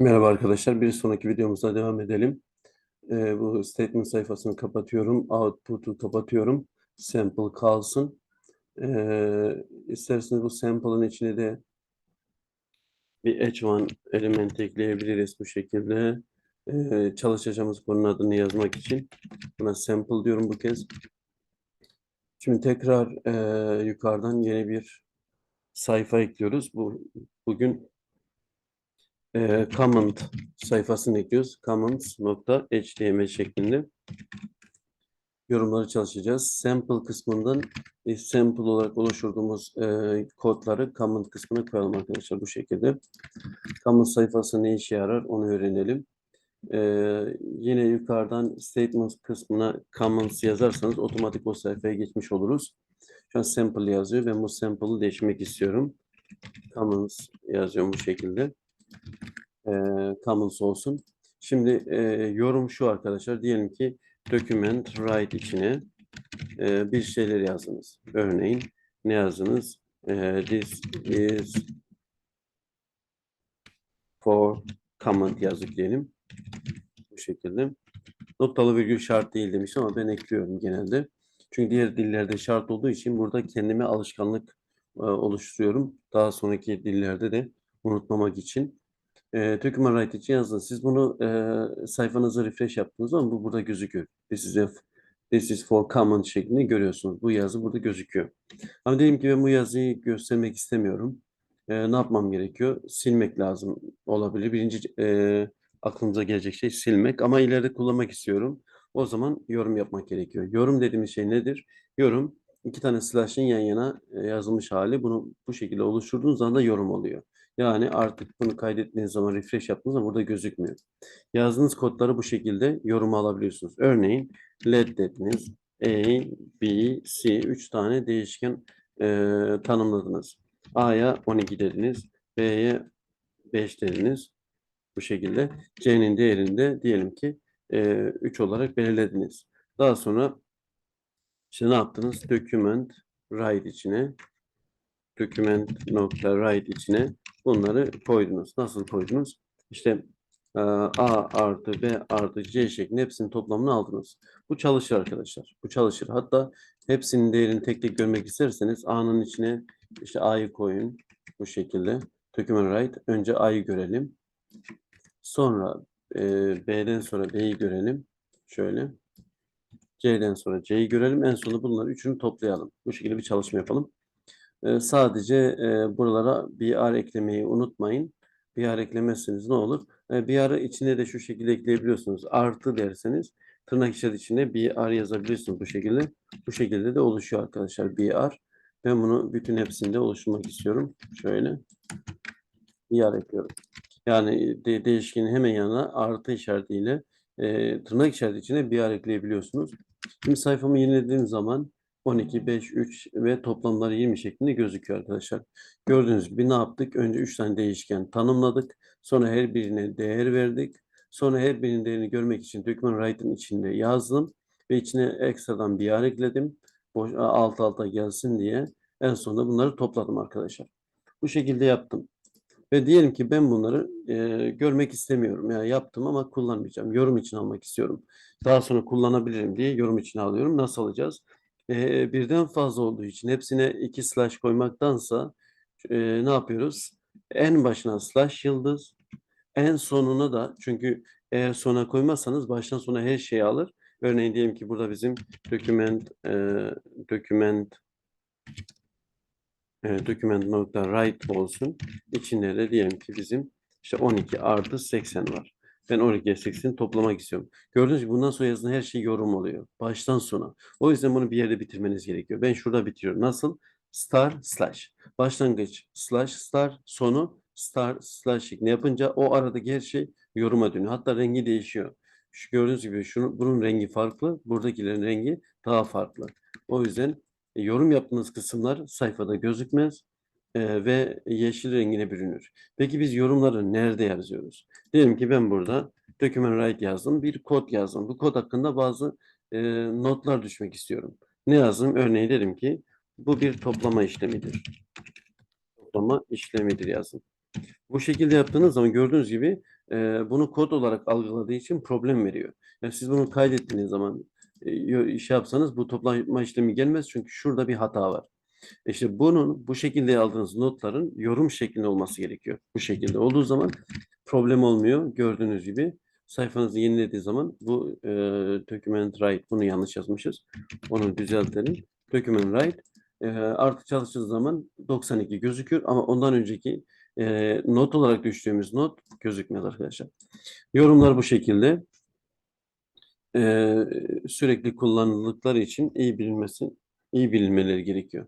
Merhaba arkadaşlar. Bir sonraki videomuzda devam edelim. Ee, bu statement sayfasını kapatıyorum. Output'u kapatıyorum. Sample kalsın. Ee, isterseniz bu sample'ın içine de bir h1 element ekleyebiliriz bu şekilde. Ee, çalışacağımız konunun adını yazmak için. Buna sample diyorum bu kez. Şimdi tekrar e, yukarıdan yeni bir sayfa ekliyoruz. Bu bugün e, comment sayfasını ekliyoruz. comments.html şeklinde yorumları çalışacağız. Sample kısmından e, sample olarak oluşturduğumuz e, kodları comment kısmına koyalım arkadaşlar bu şekilde. Comment sayfası ne işe yarar onu öğrenelim. E, yine yukarıdan statements kısmına comments yazarsanız otomatik o sayfaya geçmiş oluruz. Şu an sample yazıyor. Ben bu sample'ı değişmek istiyorum. Comments yazıyorum bu şekilde e, commons olsun. Şimdi e, yorum şu arkadaşlar. Diyelim ki document write içine e, bir şeyler yazdınız. Örneğin ne yazdınız? E, this is for comment yazdık diyelim. Bu şekilde. Noktalı virgül şart değil demiş ama ben ekliyorum genelde. Çünkü diğer dillerde şart olduğu için burada kendime alışkanlık e, oluşturuyorum. Daha sonraki dillerde de unutmamak için. E, document write için yazdınız. Siz bunu e, sayfanızı refresh yaptığınız zaman bu burada gözüküyor. This is, a, this is for comment şeklinde görüyorsunuz. Bu yazı burada gözüküyor. Ama diyelim ki ben bu yazıyı göstermek istemiyorum. E, ne yapmam gerekiyor? Silmek lazım olabilir. Birinci e, aklımıza gelecek şey silmek ama ileride kullanmak istiyorum. O zaman yorum yapmak gerekiyor. Yorum dediğimiz şey nedir? Yorum iki tane slash'ın yan yana e, yazılmış hali. Bunu bu şekilde oluşturduğunuz zaman da yorum oluyor. Yani artık bunu kaydettiğiniz zaman refresh yaptığınız zaman burada gözükmüyor. Yazdığınız kodları bu şekilde yoruma alabiliyorsunuz. Örneğin let dediniz. A, B, C üç tane değişken e, tanımladınız. A'ya 12 dediniz. B'ye 5 dediniz. Bu şekilde C'nin değerini de diyelim ki e, 3 olarak belirlediniz. Daha sonra işte ne yaptınız? Document write içine document nokta write içine bunları koydunuz. Nasıl koydunuz? İşte e, A artı B artı C şeklinde hepsinin toplamını aldınız. Bu çalışır arkadaşlar. Bu çalışır. Hatta hepsinin değerini tek tek görmek isterseniz A'nın içine işte A'yı koyun. Bu şekilde. Document write. Önce A'yı görelim. Sonra e, B'den sonra B'yi görelim. Şöyle. C'den sonra C'yi görelim. En sonunda bunları üçünü toplayalım. Bu şekilde bir çalışma yapalım. E, sadece e, buralara BR eklemeyi unutmayın. BR eklemezseniz ne olur? E, BR'ı içine de şu şekilde ekleyebiliyorsunuz. Artı derseniz tırnak içerisinde BR yazabilirsiniz bu şekilde. Bu şekilde de oluşuyor arkadaşlar BR. Ben bunu bütün hepsinde oluşturmak istiyorum. Şöyle. BR ekliyorum. Yani de, değişkenin hemen yanına artı işaretiyle e, tırnak işareti içine BR ekleyebiliyorsunuz. Şimdi sayfamı yenilediğim zaman 12, 5, 3 ve toplamları 20 şeklinde gözüküyor arkadaşlar. Gördüğünüz gibi ne yaptık? Önce 3 tane değişken tanımladık. Sonra her birine değer verdik. Sonra her birinin değerini görmek için document write'ın içinde yazdım. Ve içine ekstradan bir yer ekledim. Boş, alt alta gelsin diye. En sonunda bunları topladım arkadaşlar. Bu şekilde yaptım. Ve diyelim ki ben bunları e, görmek istemiyorum. Yani yaptım ama kullanmayacağım. Yorum için almak istiyorum. Daha sonra kullanabilirim diye yorum için alıyorum. Nasıl alacağız? E, birden fazla olduğu için hepsine iki slash koymaktansa e, ne yapıyoruz? En başına slash yıldız, en sonuna da çünkü eğer sona koymazsanız baştan sona her şeyi alır. Örneğin diyelim ki burada bizim document e, document e, document nokta olsun. İçinde de diyelim ki bizim işte 12 artı 80 var. Ben 12'ye 80'i toplamak istiyorum. Gördüğünüz gibi bundan sonra yazılan her şey yorum oluyor. Baştan sona. O yüzden bunu bir yerde bitirmeniz gerekiyor. Ben şurada bitiriyorum. Nasıl? Star slash. Başlangıç slash star sonu star slash şeklinde yapınca o aradaki her şey yoruma dönüyor. Hatta rengi değişiyor. Şu gördüğünüz gibi şunun, bunun rengi farklı. Buradakilerin rengi daha farklı. O yüzden yorum yaptığınız kısımlar sayfada gözükmez e, ve yeşil rengine bürünür. Peki biz yorumları nerede yazıyoruz? Diyelim ki ben burada document write yazdım, bir kod yazdım. Bu kod hakkında bazı e, notlar düşmek istiyorum. Ne yazdım? Örneğin dedim ki bu bir toplama işlemidir. Toplama işlemidir yazdım. Bu şekilde yaptığınız zaman gördüğünüz gibi e, bunu kod olarak algıladığı için problem veriyor. Yani siz bunu kaydettiğiniz zaman e, şey yapsanız bu toplama işlemi gelmez çünkü şurada bir hata var. İşte bunun bu şekilde aldığınız notların yorum şeklinde olması gerekiyor. Bu şekilde olduğu zaman problem olmuyor. Gördüğünüz gibi sayfanızı yenilediği zaman bu e, document write bunu yanlış yazmışız. Onu düzeltelim. Document write e, artık çalıştığı zaman 92 gözüküyor ama ondan önceki e, not olarak düştüğümüz not gözükmez arkadaşlar. Yorumlar bu şekilde. E, sürekli kullanıldıkları için iyi bilinmesi, iyi bilinmeleri gerekiyor.